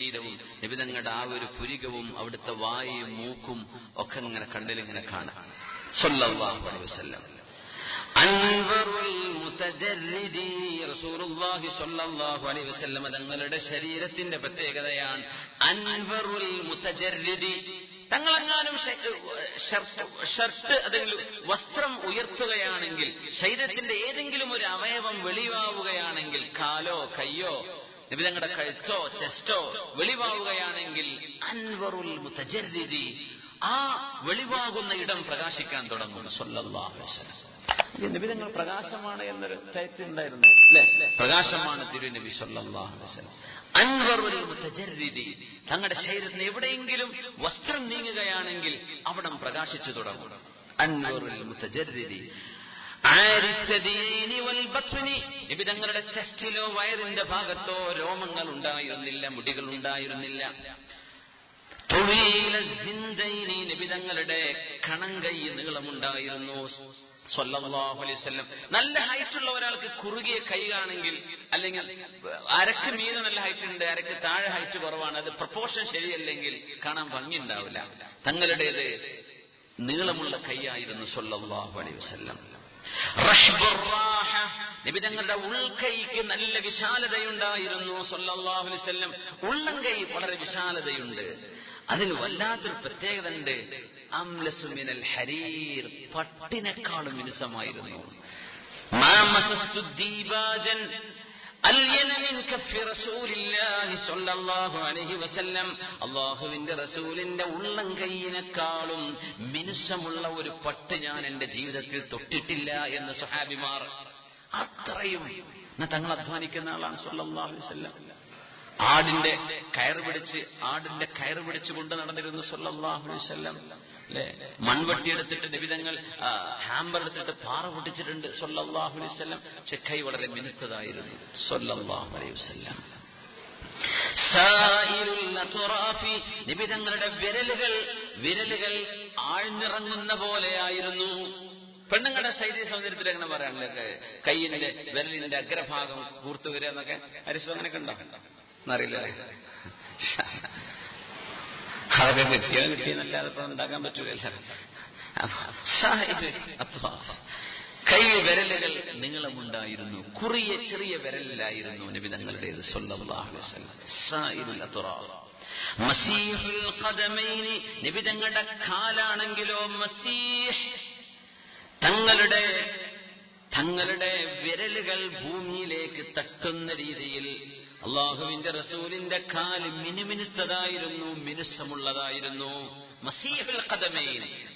ശരീരവും നിബിതങ്ങളുടെ ആ ഒരു പുരികവും അവിടുത്തെ വായും മൂക്കും ഒക്കെ ഇങ്ങനെ കണ്ണിലിങ്ങനെ കാണാം. തങ്ങളുടെ ശരീരത്തിന്റെ പ്രത്യേകതയാണ് തങ്ങളെങ്ങാനും ഷർട്ട് അല്ലെങ്കിൽ വസ്ത്രം ഉയർത്തുകയാണെങ്കിൽ ശരീരത്തിന്റെ ഏതെങ്കിലും ഒരു അവയവം വെളിവാവുകയാണെങ്കിൽ കാലോ കയ്യോ നിബിതങ്ങളുടെ കഴുത്തോ ചെസ്റ്റോ വെളിവാവുകയാണെങ്കിൽ അൻവറുൽ മുതജർരിദി ആ വെളിവാകുന്ന ഇടം പ്രകാശിക്കാൻ തുടങ്ങും. നിബിതങ്ങൾ പ്രകാശമാണ് എന്നൊരു തെറ്റ് ഉണ്ടായിരുന്നു അല്ലെ? പ്രകാശമാണ് തിരുനബി അൻവറുൽ മുതജർരിദി തങ്ങളുടെ ശരീരത്തിന് എവിടെയെങ്കിലും വസ്ത്രം നീങ്ങുകയാണെങ്കിൽ അവിടം പ്രകാശിച്ചു തുടങ്ങും. അൻവറുൽ മുതജർരിദി നിബിതങ്ങളുടെ ചെസ്റ്റിലോ വയറിന്റെ ഭാഗത്തോ രോമങ്ങൾ ഉണ്ടായിരുന്നില്ല മുടികൾ ഉണ്ടായിരുന്നില്ല നിബിതങ്ങളുടെ കണങ്കൈ നീളമുണ്ടായിരുന്നു. വസല്ലം. നല്ല ഹൈറ്റ് ഉള്ള ഒരാൾക്ക് കുറുകിയ കൈയാണെങ്കിൽ അല്ലെങ്കിൽ അരക്ക് മീതെ നല്ല ഹൈറ്റ് ഉണ്ട് അരക്ക് താഴെ ഹൈറ്റ് കുറവാണ് അത് പ്രപ്പോർഷൻ ശരിയല്ലെങ്കിൽ കാണാൻ ഭംഗി ഉണ്ടാവില്ല തങ്ങളുടേത് നീളമുള്ള കൈയായിരുന്നു സല്ലല്ലാഹു അലൈഹി വസല്ലം. നിബിതങ്ങളുടെ ഉൾക്കൈക്ക് നല്ല വിശാലതയുണ്ടായിരുന്നു സല്ലല്ലാഹു അലൈഹി വസല്ലം. ഉള്ളംകൈ വളരെ വിശാലതയുണ്ട്. അതിന് വല്ലാത്തൊരു പ്രത്യേകത ഉണ്ട് അംലസുമിനൽ ഹരീർ പട്ടിനെക്കാളും മിനുസമായിരുന്നു. അള്ളാഹുവിന്റെ റസൂലിന്റെ ഉള്ളം കൈയിനെക്കാളും മിനുസമുള്ള ഒരു പട്ട് ഞാൻ എന്റെ ജീവിതത്തിൽ തൊട്ടിട്ടില്ല എന്ന് സഹാബിമാർ അത്രയും തങ്ങൾ അധ്വാനിക്കുന്ന ആളാണ് സല്ലല്ലാഹു അലൈഹി വസല്ലം. ആടിന്റെ കയറ് പിടിച്ച് ആടിന്റെ കയറ് പിടിച്ചുകൊണ്ട് നടന്നിരുന്നു സല്ലല്ലാഹു അലൈഹി വസല്ലം. മൺവട്ടി എടുത്തിട്ട് നിബിതങ്ങൾ ഹാമ്പർ എടുത്തിട്ട് പാറ പൊട്ടിച്ചിട്ടുണ്ട്. സല്ലല്ലാഹു അലൈഹി വസല്ലം. ചെക്കൈ വളരെ മിനുത്തതായിരുന്നു. സല്ലല്ലാഹു അലൈഹി വസല്ലം. നിബിതങ്ങളുടെ വിരലുകൾ വിരലുകൾ ആഴ്ന്നിറങ്ങുന്ന പോലെയായിരുന്നു. പെണ്ണുങ്ങളുടെ ശൈലി സൗന്ദര്യത്തിൽ എങ്ങനെ പറയാനുള്ളത് കയ്യിന്റെ വിരലിന്റെ അഗ്രഭാഗം കൂർത്തു വരിക എന്നൊക്കെ അരിശോ അങ്ങനെയൊക്കെ ഉണ്ടോ? എന്നറിയില്ല. അതൊക്കെ കിട്ടിയാ കിട്ടിയെന്നല്ലാതെ ഇപ്പൊ ഉണ്ടാക്കാൻ പറ്റൂലല്ലോ കൈ വിരലുകൾ നീളമുണ്ടായിരുന്നു. കുറിയ ചെറിയ വിരലിലായിരുന്നു നിബിതങ്ങളുടേത് നിബിതങ്ങളുടെ കാലാണെങ്കിലോ മസീഹ് തങ്ങളുടെ തങ്ങളുടെ വിരലുകൾ ഭൂമിയിലേക്ക് തട്ടുന്ന രീതിയിൽ അള്ളാഹുവിന്റെ റസൂലിന്റെ കാൽ മിനുമിനുത്തതായിരുന്നു മിനുസമുള്ളതായിരുന്നു.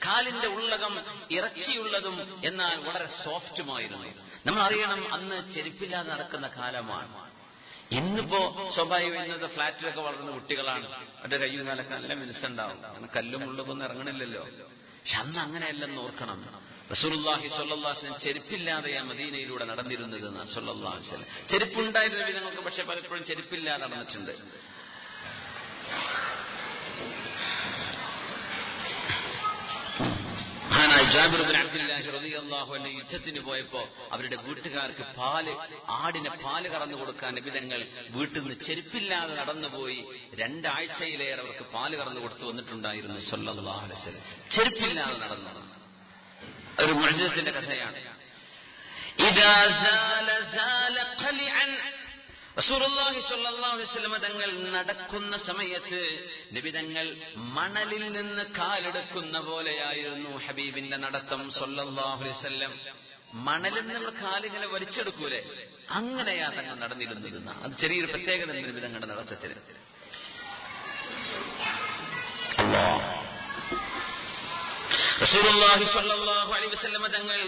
കാലിന്റെ ഉള്ളകം ഇറച്ചിയുള്ളതും എന്നാൽ വളരെ സോഫ്റ്റുമായിരുന്നു. നമ്മൾ അറിയണം അന്ന് ചെരുപ്പില്ലാതെ നടക്കുന്ന കാലമാണ്. ഇന്നിപ്പോ സ്വാഭാവികം ഇന്നത്തെ ഫ്ലാറ്റിലൊക്കെ വളർന്ന കുട്ടികളാണ്. അവരുടെ കയ്യിൽ നിലയ്ക്ക് നല്ല മിനുസുണ്ടാവും. കല്ലും ഉള്ളതൊന്നും ഇറങ്ങണില്ലല്ലോ. പക്ഷെ അന്ന് അങ്ങനെയല്ലെന്ന് ഓർക്കണം. റസൂലുള്ളാഹി അലൈഹി ചെരുപ്പില്ലാതെയാ മദീനയിലൂടെ നടന്നിരുന്നത് വസല്ലം. ചെരുപ്പുണ്ടായിരുന്ന വിധങ്ങൾക്ക് പക്ഷെ പലപ്പോഴും ചെരുപ്പില്ലാതെ നടന്നിട്ടുണ്ട്. യുദ്ധത്തിന് പോയപ്പോ അവരുടെ വീട്ടുകാർക്ക് പാൽ ആടിനെ പാൽ കറന്നു കൊടുക്കാൻ വിധങ്ങൾ വീട്ടിൽ നിന്ന് ചെരുപ്പില്ലാതെ നടന്നുപോയി രണ്ടാഴ്ചയിലേറെ അവർക്ക് പാൽ കറന്നു കൊടുത്തു വന്നിട്ടുണ്ടായിരുന്നു വസല്ലം. ചെരുപ്പില്ലാതെ നടന്നു ഒരു മുഴുവത്തിന്റെ കഥയാണ്. തങ്ങൾ നടക്കുന്ന സമയത്ത് നിബിതങ്ങൾ മണലിൽ നിന്ന് കാലെടുക്കുന്ന പോലെയായിരുന്നു ഹബീബിന്റെ നടത്തം സൊല്ലാഹുലിസ്വല്ലം മണലിൽ നമ്മൾ കാലുകളെ വലിച്ചെടുക്കൂലേ? അങ്ങനെയാ തങ്ങൾ നടന്നിരുന്നിരുന്ന അത് ചെറിയൊരു പ്രത്യേകത നിബിതങ്ങളുടെ നടത്തത്തിന് സ്വല്ലല്ലാഹു അലൈഹി വസല്ലമ തങ്ങൾ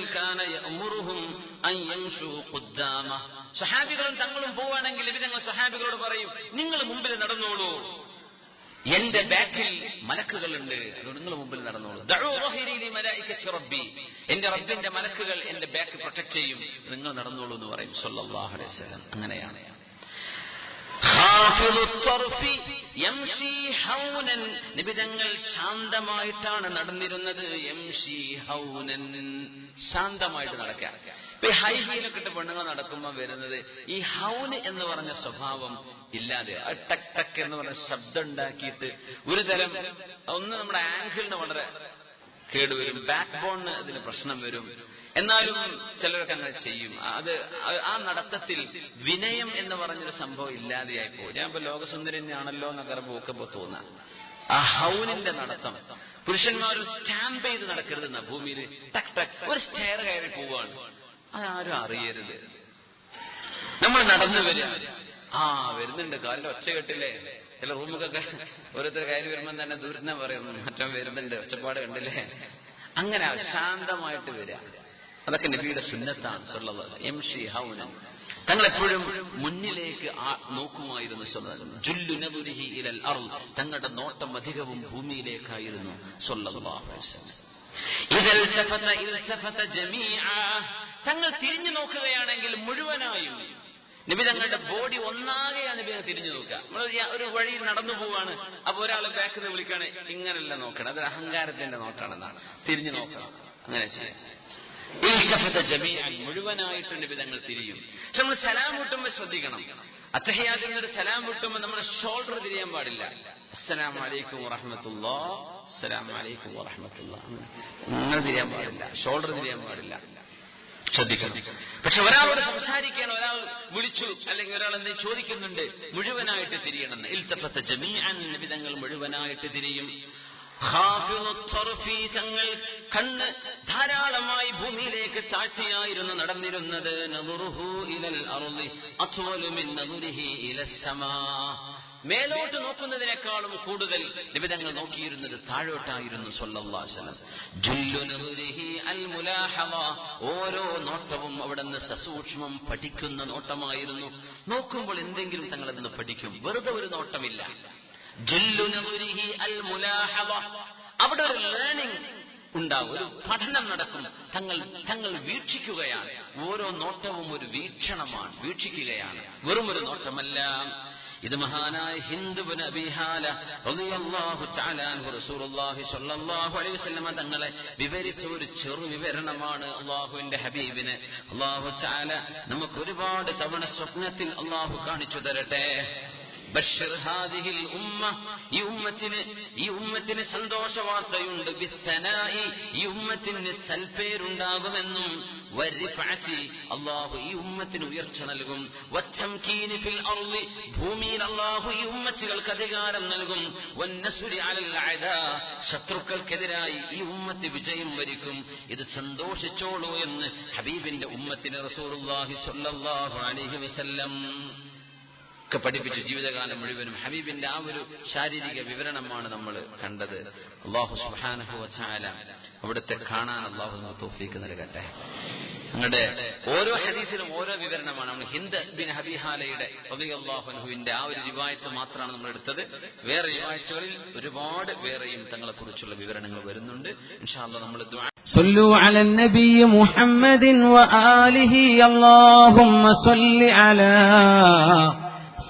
അൻ ഖുദ്ദാമ. സഹാബികളും തങ്ങളും പോവാണെങ്കിൽ ഇവരങ്ങൾ സഹാബികളോട് പറയും നിങ്ങൾ മുമ്പിൽ നടന്നോളൂ. എന്റെ ബാക്കിൽ മലക്കുകളുണ്ട്. അതുകൊണ്ട് നിങ്ങൾ മുമ്പിൽ നടന്നോളൂ. റബ്ബി. എന്റെ റബ്ബിന്റെ മലക്കുകൾ എന്റെ ബാക്ക് പ്രൊട്ടക്ട് ചെയ്യും. നിങ്ങൾ നടന്നോളൂ എന്ന് പറയും. സല്ലല്ലാഹു അലൈഹി വസല്ലം. അങ്ങനെയാണ്. നിബിതങ്ങൾ ശാന്തമായിട്ടാണ് നടന്നിരുന്നത് ശാന്തമായിട്ട് നടക്കുക ഇപ്പൊ ഹൈ ഹീലൊക്കെ ഇട്ട് പെണ്ണുങ്ങൾ നടക്കുമ്പോൾ വരുന്നത് ഈ ഹൗന് എന്ന് പറഞ്ഞ സ്വഭാവം ഇല്ലാതെ ടക് ടക് എന്ന് പറഞ്ഞ ശബ്ദം ഉണ്ടാക്കിയിട്ട് ഒരു തരം ഒന്ന് നമ്മുടെ ആംഗിളിന് വളരെ കേടുവരും ബാക്ക് ബോണിന് അതിന് പ്രശ്നം വരും. എന്നാലും ചിലരൊക്കെ അങ്ങനെ ചെയ്യും. അത് ആ നടത്തത്തിൽ വിനയം എന്ന് പറഞ്ഞൊരു സംഭവം ഇല്ലാതെയായി പോകും ഞാൻ ഇപ്പൊ ലോകസുന്ദരനാണല്ലോ എന്നൊക്കെ പോക്കപ്പോ തോന്നാം. ആ ഹൗനിന്റെ നടത്തം. പുരുഷന്മാർ സ്റ്റാമ്പ് ചെയ്ത് നടക്കരുതെന്ന ഭൂമിയിൽ ടക് ടക് ഒരു സ്റ്റെയർ കയറി പോവാണ്. അതാരും അറിയരുത്. നമ്മൾ നടന്നു വരിക. ആ വരുന്നുണ്ട്. കാലിൽ ഒച്ച കെട്ടില്ലേ? ചില റൂമൊക്കെ ഓരോരുത്തർ കയറി വരുമ്പോൾ തന്നെ ദൂരം പറയുന്നു. മറ്റം വരുന്നുണ്ട്. ഒച്ചപ്പാട് കണ്ടില്ലേ? അങ്ങനെ ശാന്തമായിട്ട് വരിക. അതൊക്കെ നബിയുടെ സുന്നത്താണ് എം ഷി ഹൗനൻ. തങ്ങൾ എപ്പോഴും മുന്നിലേക്ക് നോക്കുമായിരുന്നു തങ്ങളുടെ നോട്ടം അധികവും ഭൂമിയിലേക്കായിരുന്നു തങ്ങൾ തിരിഞ്ഞു നോക്കുകയാണെങ്കിൽ മുഴുവനായും നബി തങ്ങളുടെ ബോഡി ഒന്നാകെയാണ് നബി തിരിഞ്ഞു നോക്കുക. നമ്മൾ ഒരു വഴി നടന്നു പോവാണ്. അപ്പൊ ഒരാൾ ബാക്കിൽ നിന്ന് വിളിക്കാണ് ഇങ്ങനല്ല നോക്കണം. അതൊരു അഹങ്കാരത്തിന്റെ നോട്ടാണെന്നാണ്. തിരിഞ്ഞു നോക്കണം. അങ്ങനെ ചെയ്യാം. മുഴുവനായിട്ട് നിബിധങ്ങൾ തിരിയും. പക്ഷെ നമ്മൾ സലാം വിട്ടുമ്പോൾ ശ്രദ്ധിക്കണം. അത്തഹയാദിൽ നിന്നൊരു സലാം വിട്ടുമ്പോൾ നമ്മുടെ ഷോൾഡർ തിരിയാൻ പാടില്ല. അസ്സലാം വലൈക്കും വറഹമത്തുള്ള അസ്സലാം വലൈക്കും വറഹമത്തുള്ള. അങ്ങനെ തിരിയാൻ പാടില്ല. ഷോൾഡർ തിരിയാൻ പാടില്ല. ശ്രദ്ധിക്കണം. പക്ഷെ ഒരാളോട് സംസാരിക്കാൻ ഒരാൾ വിളിച്ചു അല്ലെങ്കിൽ ഒരാൾ എന്തെങ്കിലും ചോദിക്കുന്നുണ്ട് മുഴുവനായിട്ട് തിരിയണമെന്ന്. ജമീ ജമീഅൻ നിബിധങ്ങൾ മുഴുവനായിട്ട് തിരിയും. തങ്ങൾ കണ്ണ് ധാരാളമായി ഭൂമിയിലേക്ക് താഴ്ത്തിയായിരുന്നു നടന്നിരുന്നത്. മേലോട്ട് നോക്കുന്നതിനേക്കാളും കൂടുതൽ നിബിതങ്ങൾ നോക്കിയിരുന്നത് താഴോട്ടായിരുന്നു ഓരോ നോട്ടവും അവിടെ നിന്ന് സസൂക്ഷ്മം പഠിക്കുന്ന നോട്ടമായിരുന്നു. നോക്കുമ്പോൾ എന്തെങ്കിലും തങ്ങളതിന് പഠിക്കും. വെറുതെ ഒരു നോട്ടമില്ല. അവിടെ ഒരു ലേണിംഗ് ഉണ്ടാവും ഒരു പഠനം നടക്കും. തങ്ങൾ തങ്ങൾ വീക്ഷിക്കുകയാണ്. ഓരോ നോട്ടവും ഒരു വീക്ഷണമാണ് വീക്ഷിക്കുകയാണ്. വെറും ഒരു നോട്ടമല്ല. ഇത് മഹാനായ ഹിന്ദുബിൻ അബിഹാല തങ്ങളെ വിവരിച്ച ഒരു ചെറു വിവരണമാണ് അള്ളാഹുവിന്റെ ഹബീബിന്. അള്ളാഹു തആല നമുക്ക് ഒരുപാട് തവണ സ്വപ്നത്തിൽ അള്ളാഹു കാണിച്ചു തരട്ടെ. ഈ ഉമ്മത്തിന് ഈ ഉമ്മത്തിന് സന്തോഷ വാർത്തയുണ്ട് ബിസ്സനായി ഈ ഉമ്മത്തിന് സൽപ്പേരുണ്ടാകുമെന്നും അള്ളാഹു ഈ ഉമ്മത്തിന് ഉയർച്ച നൽകും. ഭൂമിയിൽ അല്ലാഹു ഈ ഉമ്മച്ചുകൾക്ക് അധികാരം നൽകും. ശത്രുക്കൾക്കെതിരായി ഈ ഉമ്മത്ത് വിജയം വരിക്കും. ഇത് സന്തോഷിച്ചോളൂ എന്ന് ഹബീബിന്റെ ഉമ്മത്തിന് റസൂർ അലൈഹി വസല്ലം ഒക്കെ പഠിപ്പിച്ചു ജീവിതകാലം മുഴുവനും ഹബീബിന്റെ ആ ഒരു ശാരീരിക വിവരണമാണ് നമ്മൾ കണ്ടത് അള്ളാഹു സുഹാനഹു വച്ചാല അവിടുത്തെ കാണാൻ അള്ളാഹു നമുക്ക് തോഫീക്ക് നൽകട്ടെ ഞങ്ങളുടെ ഓരോ ഹദീസിലും ഓരോ വിവരണമാണ് നമ്മൾ ഹിന്ദ് ബിൻ ഹബിഹാലയുടെ അള്ളാഹുനുവിന്റെ ആ ഒരു റിവായത്ത് മാത്രമാണ് നമ്മൾ എടുത്തത് വേറെ റിവായത്തുകളിൽ ഒരുപാട് വേറെയും തങ്ങളെ കുറിച്ചുള്ള വിവരണങ്ങൾ വരുന്നുണ്ട് ഇൻഷാല്ല നമ്മൾ صلوا على النبي محمد وآله اللهم صل على